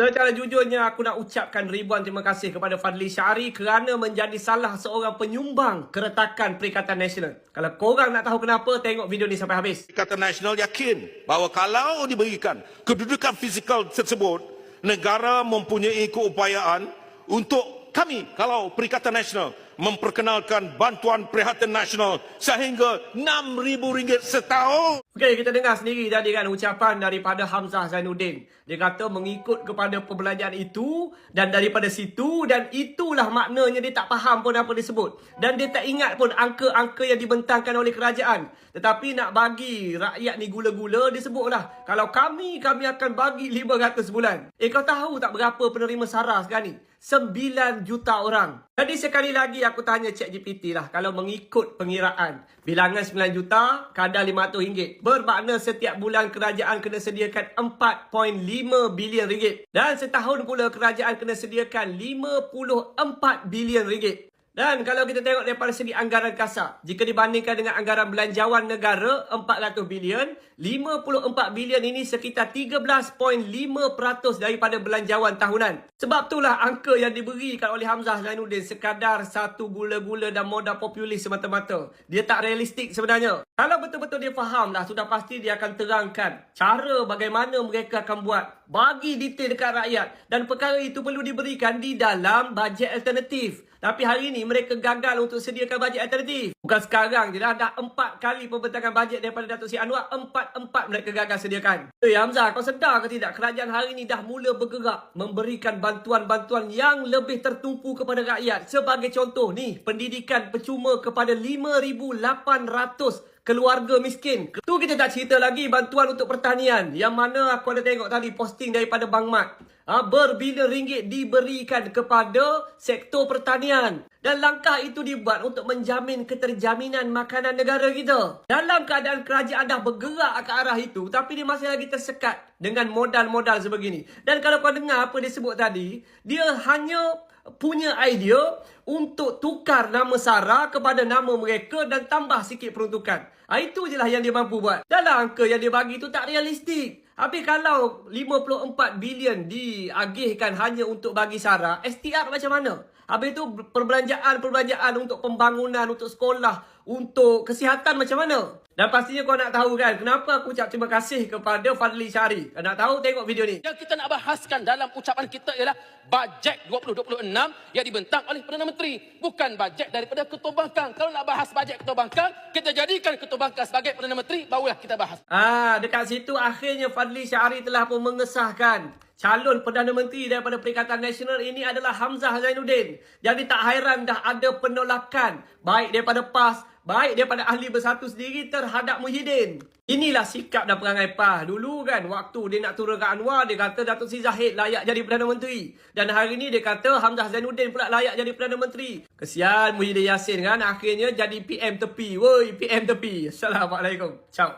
Secara jujurnya aku nak ucapkan ribuan terima kasih kepada Fadli Syari kerana menjadi salah seorang penyumbang keretakan Perikatan Nasional. Kalau korang nak tahu kenapa, tengok video ni sampai habis. Perikatan Nasional yakin bahawa kalau diberikan kedudukan fizikal tersebut, negara mempunyai keupayaan untuk kami, kalau Perikatan Nasional, memperkenalkan bantuan perkhidmatan nasional sehingga RM6,000 setahun. Okey, kita dengar sendiri tadi kan ucapan daripada Hamzah Zainuddin. Dia kata mengikut kepada perbelanjaan itu dan daripada situ dan itulah maknanya dia tak faham pun apa disebut. Dan dia tak ingat pun angka-angka yang dibentangkan oleh kerajaan. Tetapi nak bagi rakyat ni gula-gula disebutlah. Kalau kami, kami akan bagi 500 bulan. Eh kau tahu tak berapa penerima SARA sekarang ni? 9 juta orang. Jadi sekali lagi aku tanya ChatGPT lah. Kalau mengikut pengiraan. Bilangan 9 juta, kadar RM500. Bermakna setiap bulan kerajaan kena sediakan 4.5 bilion ringgit. Dan setahun pula kerajaan kena sediakan 54 bilion ringgit. Dan kalau kita tengok daripada segi anggaran kasar, jika dibandingkan dengan anggaran belanjawan negara 400 bilion, 54 bilion ini sekitar 13.5% daripada belanjawan tahunan. Sebab itulah angka yang diberikan oleh Hamzah Zainuddin sekadar satu gula-gula dan modal populis semata-mata. Dia tak realistik sebenarnya. Kalau betul-betul dia faham dah, sudah pasti dia akan terangkan cara bagaimana mereka akan buat. Bagi detail dekat rakyat. Dan perkara itu perlu diberikan di dalam bajet alternatif. Tapi hari ini mereka gagal untuk sediakan bajet alternatif. Bukan sekarang je dah. Dah empat kali pembentangan bajet daripada Datuk Seri Anwar. Empat-empat mereka gagal sediakan. Eh Hamzah, kau sedar ke tidak? Kerajaan hari ini dah mula bergerak. Memberikan bantuan-bantuan yang lebih tertumpu kepada rakyat. Sebagai contoh ni, pendidikan percuma kepada 5,800 keluarga miskin. Tu kita tak cerita lagi bantuan untuk pertanian. Yang mana aku ada tengok tadi posting daripada Bang Mat. Ha, berbilion ringgit diberikan kepada sektor pertanian. Dan langkah itu dibuat untuk menjamin keterjaminan makanan negara kita. Dalam keadaan kerajaan dah bergerak ke arah itu, tapi dia masih lagi tersekat dengan modal-modal sebegini. Dan kalau kau dengar apa dia sebut tadi, dia hanya punya idea untuk tukar nama Sarah kepada nama mereka dan tambah sikit peruntukan. Ha, itu je lah yang dia mampu buat. Dalam angka yang dia bagi tu tak realistik. Habis kalau 54 bilion diagihkan hanya untuk bagi Sarah, STR macam mana? Habis tu perbelanjaan-perbelanjaan untuk pembangunan, untuk sekolah, untuk kesihatan macam mana? Dan pastinya kau nak tahu kan kenapa aku ucap terima kasih kepada Fadli Syari. Kau nak tahu tengok video ni. Yang kita nak bahaskan dalam ucapan kita ialah bajet 2026 yang dibentang oleh Perdana Menteri. Bukan bajet daripada Ketua Bangkang. Kalau nak bahas bajet Ketua Bangkang, kita jadikan Ketua Bangkang sebagai Perdana Menteri, barulah kita bahas. Ah, dekat situ akhirnya Fadli Syari telah pun mengesahkan calon Perdana Menteri daripada Perikatan Nasional ini adalah Hamzah Zainuddin. Jadi tak hairan dah ada penolakan baik daripada PAS, baik daripada ahli bersatu sendiri terhadap Muhyiddin. Inilah sikap dan perangai PAS. Dulu kan waktu dia nak turun ke Anwar, dia kata Datuk Sri Zahid layak jadi Perdana Menteri. Dan hari ini dia kata Hamzah Zainuddin pula layak jadi Perdana Menteri. Kesian Muhyiddin Yassin kan akhirnya jadi PM tepi. Woi, PM tepi. Assalamualaikum. Ciao.